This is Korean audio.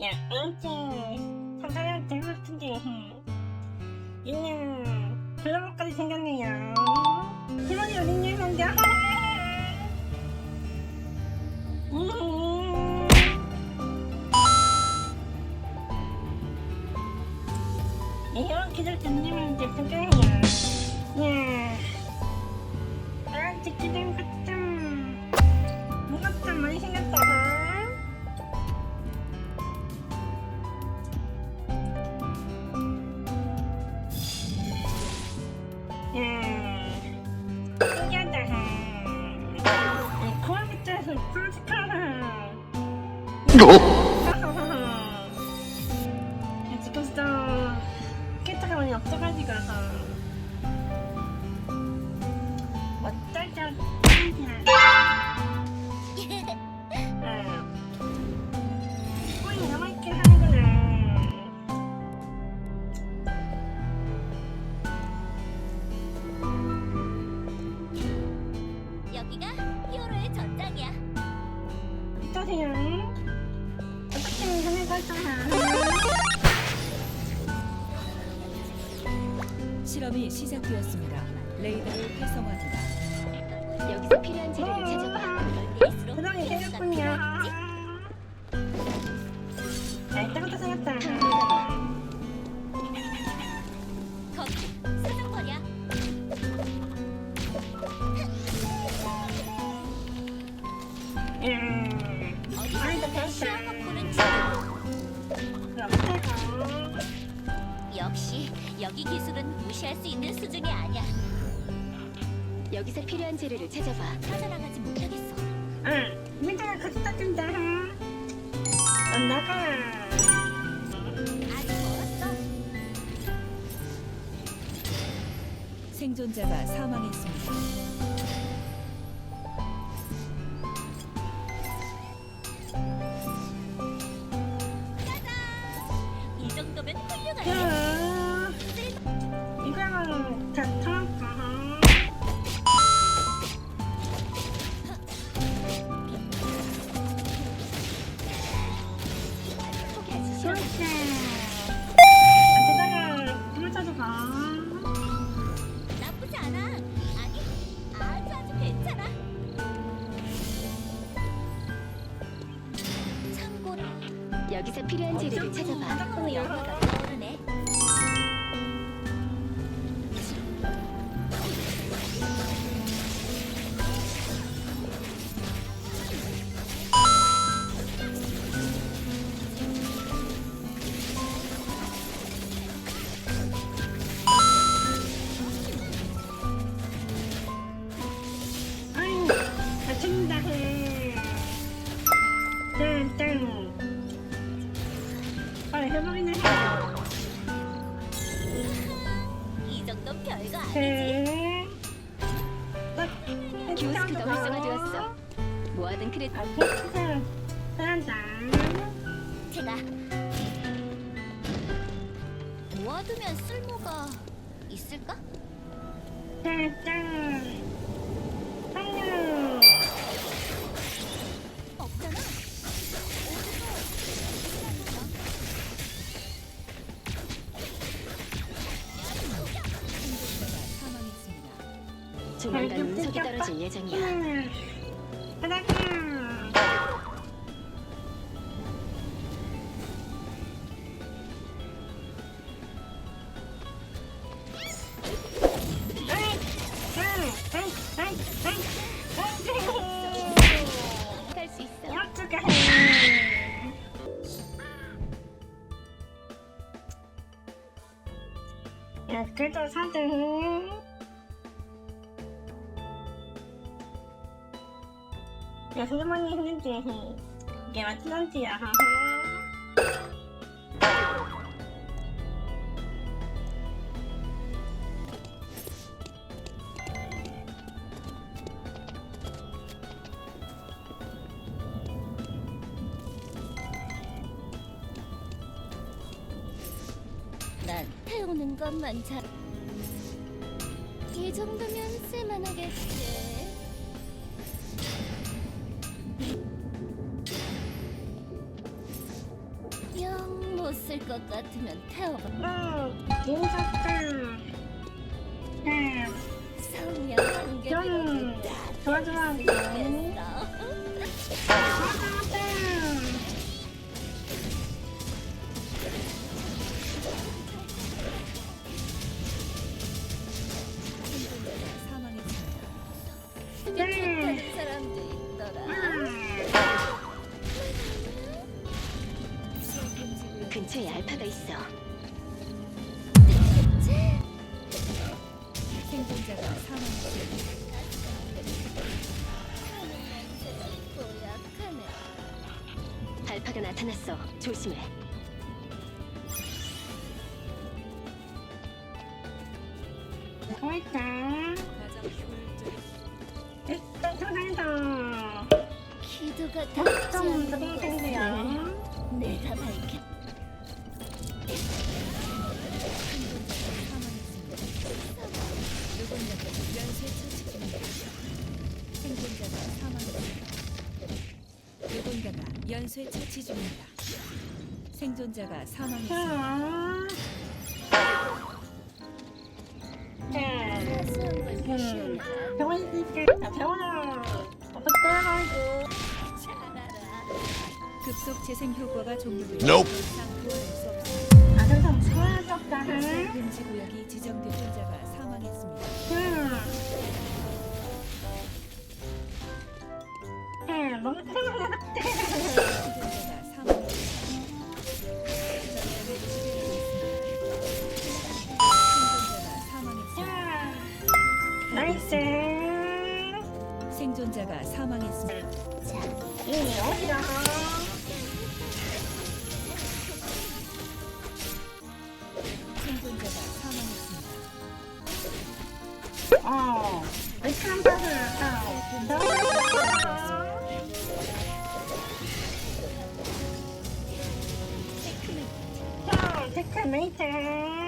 야, 알지. 상상이 될것 같은데. 얘는 블로그까지 생겼네요. 팀원이 어딨냐? 음. 이런 기절 던지면 이제 불가해요. 야, 아, 지키는 것좀 좀 많이 생겼 하는구나 여기가 히어로의 전장이야. 어떠세요? 실험이 시작되었습니다. 레이더를 활성화합니다. 여기서 필요한 재료를 찾아봐. 그럴수록 그동이 필요가 생겼군요 필요하겠지? 자 이때부터 생겼다 여기 기술은 무시할 수 있는 수준이 아니야. 여기서 필요한 재료를 찾아봐. 빠져나가지 못하겠어. 응 민정아 같이 닦은다 안 나가 아직 멀었어. 생존자가 사망했습니다. 여기서 필요한 재료를 찾아봐. 어쩌고 영화가 교스크가 활성화되었어. 뭐하든 그랬. 아, 캐스트 사람다 제가 모아두면 쓸모가 있을까? 땡땡 이 떨어질 예정이야. 음, 하나가 할수 있어. 야, 그래도 사등. 야, 소주머니 했는지 이게 맞지런지야. 난 태우는 것만 잘. 이 정도면 쓸만하겠지. 못쓸것 같으면 태워봐. 응. 네, 성냥 좀 관계비가 도와주라고. 근처에 알파가 있어. 생존자가 사망했습니다. 알파가 나타났어. 조심해. 보이자. 가장 효율적인 일단 사랑다. 기도가 어쩜 동생이야. 내가 연쇄 처치 중입니다. 생존자가 사망했습니다. 음. 네. 음. 아. 급속 재생 효과가 종료되어 Nope. 더 이상 구할 수 없습니다. 아, 그래서 수고하셨다. 새 금지 구역이 지정된 자가 사망했습니다. 사망했습니다. 어. 이참 빠져. 자, 체크메이트.